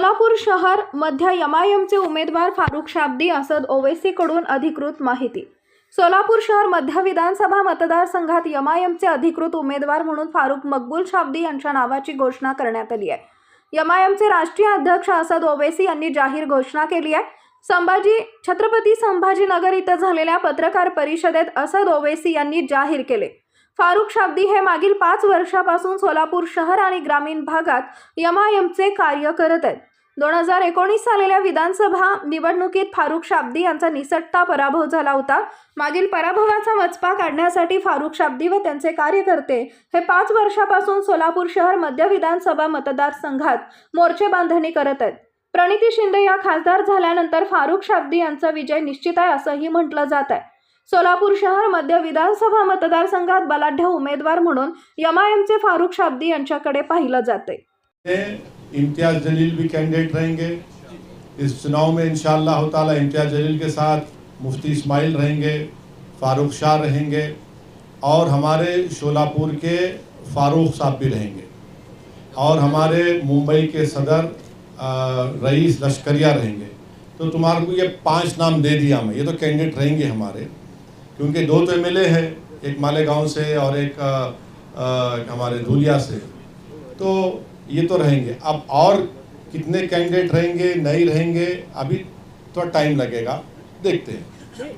सोलापूर शहर मध्य एमआयएमचे उमेदवार फारुख शाब्दी असद ओवेसीकडून अधिकृत माहिती. सोलापूर शहर मध्य विधानसभा मतदारसंघात एमआयएमचे अधिकृत उमेदवार म्हणून फारुख मकबूल शाब्दी यांच्या नावाची घोषणा करण्यात आली आहे. एमआयएमचे राष्ट्रीय अध्यक्ष असद ओवेसी यांनी जाहीर घोषणा केली आहे. संभाजी छत्रपती संभाजीनगर इथं झालेल्या पत्रकार परिषदेत असद ओवेसी यांनी जाहीर केले. फारुख शाब्दी हे मागील पाच वर्षापासून सोलापूर शहर आणि ग्रामीण भागात एमआयएमचे कार्य करत आहेत. दोन हजार एकोणीस सालेल्या विधानसभा निवडणुकीत फारुख शाब्दी यांचा निसटता पराभव झाला होता. मागील पराभवाचा वचपा काढण्यासाठी फारुख शाब्दी व त्यांचे कार्यकर्ते हे पाच वर्षापासून सोलापूर शहर मध्य विधानसभा मतदारसंघात मोर्चे बांधणी करत आहेत. प्रणिती शिंदे या खासदार झाल्यानंतर फारुख शाब्दी यांचा विजय निश्चित आहे असंही म्हटलं जात आहे. सोलापूर शहर मध्य विधानसभा मतदारसंघात बलाढ्य उमेदवार म्हणून एमआयएमचे फारुख शाब्दी यांच्याकडे पाहिलं जाते इम्तियाज़ जलील भी कैंडिडेट रहेंगे। इस चुनाव में इंशाअल्लाह ताला इम्तियाज़ जलील के साथ मुफ्ती इस्माइल रहेंगे फारूक शाह रहेंगे और हमारे शोलापुर के फारूक साहब भी रहेंगे। और हमारे मुंबई के सदर रईस लश्करिया रहेंगे। तो तुम्हारे को ये पाँच नाम दे दिया मैं। ये तो कैंडिडेट रहेंगे हमारे। क्योंकि दो तो एम हैं एक मालेगांव से और एक अ, अ, हमारे धूलिया से। तो ये तो रहेंगे। अब और कितने कैंडिडेट रहेंगे नहीं रहेंगे अभी थोड़ा टाइम लगेगा। देखते हैं।